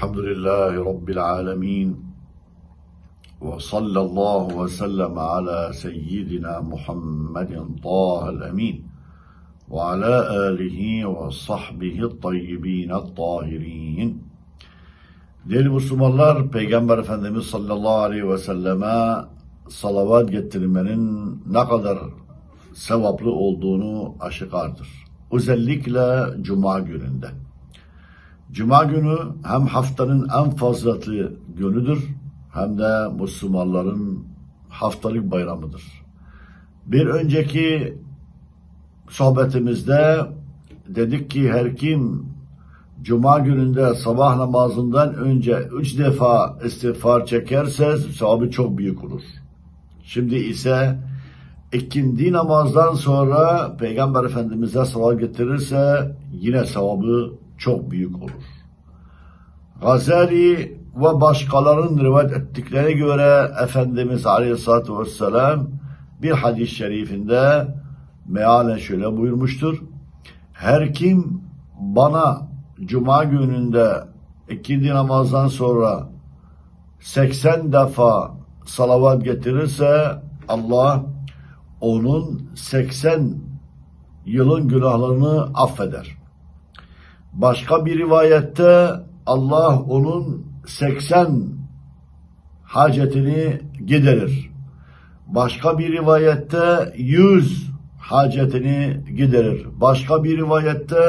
الحمد لله رب العالمين وصلى الله وسلم على سيدنا محمد طه الأمين وعلى آله وصحبه الطيبين الطاهرين Değerli Müslümanlar, Peygamber Efendimiz sallallahu aleyhi ve selleme salavat getirmenin ne kadar sevaplı olduğunu aşikardır. Özellikle Cuma gününde. Cuma günü hem haftanın en fazlatı günüdür hem de Müslümanların haftalık bayramıdır. Bir önceki sohbetimizde dedik ki her kim Cuma gününde sabah namazından önce üç defa istiğfar çekerse sevabı çok büyük olur. Şimdi ise ikindi namazdan sonra Peygamber Efendimiz'e salat getirirse yine sevabı çok büyük olur. Gazali ve başkalarının rivayet ettiklerine göre Efendimiz Aleyhisselatü Vesselam bir hadis-i şerifinde mealen şöyle buyurmuştur. Her kim bana Cuma gününde ikindi namazdan sonra 80 defa salavat getirirse Allah onun 80 yılın günahlarını affeder. Başka bir rivayette Allah onun 80 hacetini giderir. Başka bir rivayette 100 hacetini giderir. Başka bir rivayette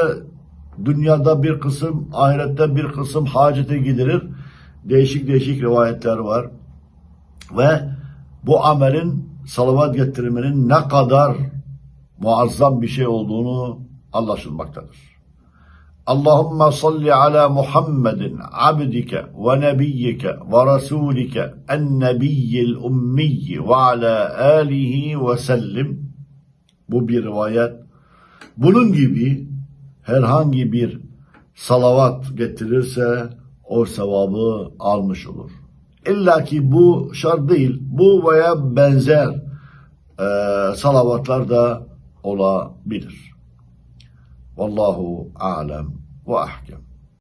dünyada bir kısım, ahirette bir kısım haceti giderir. Değişik değişik rivayetler var. Ve bu amelin salavat getirmenin ne kadar muazzam bir şey olduğunu anlaşılmaktadır. Ve nebiyyike ve rasulike en nebiyyil ummiyyi ve ala alihi ve sellim. Bu bir rivayet. Bunun gibi herhangi bir salavat getirirse o sevabı almış olur. İlla ki bu şart değil. Bu veya benzer e, salavatlar da olabilir. والله أعلم وأحكم.